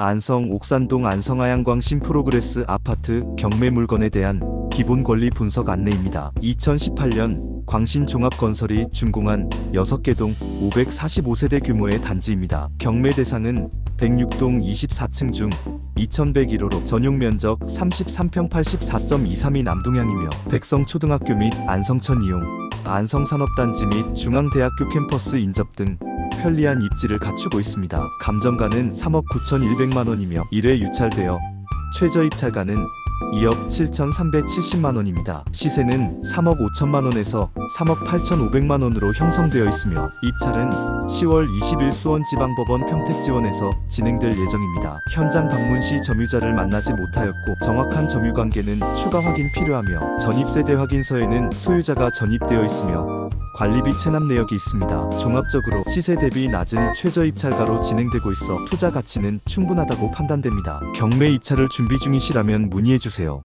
안성 옥산동 안성아양광 신프로그레스 아파트 경매 물건에 대한 기본 권리 분석 안내입니다. 2018년 광신 종합건설이 준공한 6개 동 545세대 규모의 단지입니다. 경매 대상은 106동 24층 중 2101호로 전용 면적 33평 84.23이 남동향이며 백성초등학교 및 안성천 이용, 안성산업단지 및 중앙대학교 캠퍼스 인접 등 편리한 입지를 갖추고 있습니다. 감정가는 3억 9,100만 원이며 1회 유찰되어 최저 입찰가는 2억 7,370만 원입니다. 시세는 3억 5천만 원에서 3억 8,500만 원으로 형성되어 있으며 입찰은 10월 20일 수원지방법원 평택지원에서 진행될 예정입니다. 현장 방문 시 점유자를 만나지 못하였고 정확한 점유 관계는 추가 확인 필요하며 전입세대 확인서에는 소유자가 전입되어 있으며 관리비 체납 내역이 있습니다. 종합적으로 시세 대비 낮은 최저 입찰가로 진행되고 있어 투자 가치는 충분하다고 판단됩니다. 경매 입찰을 준비 중이시라면 문의해 주세요.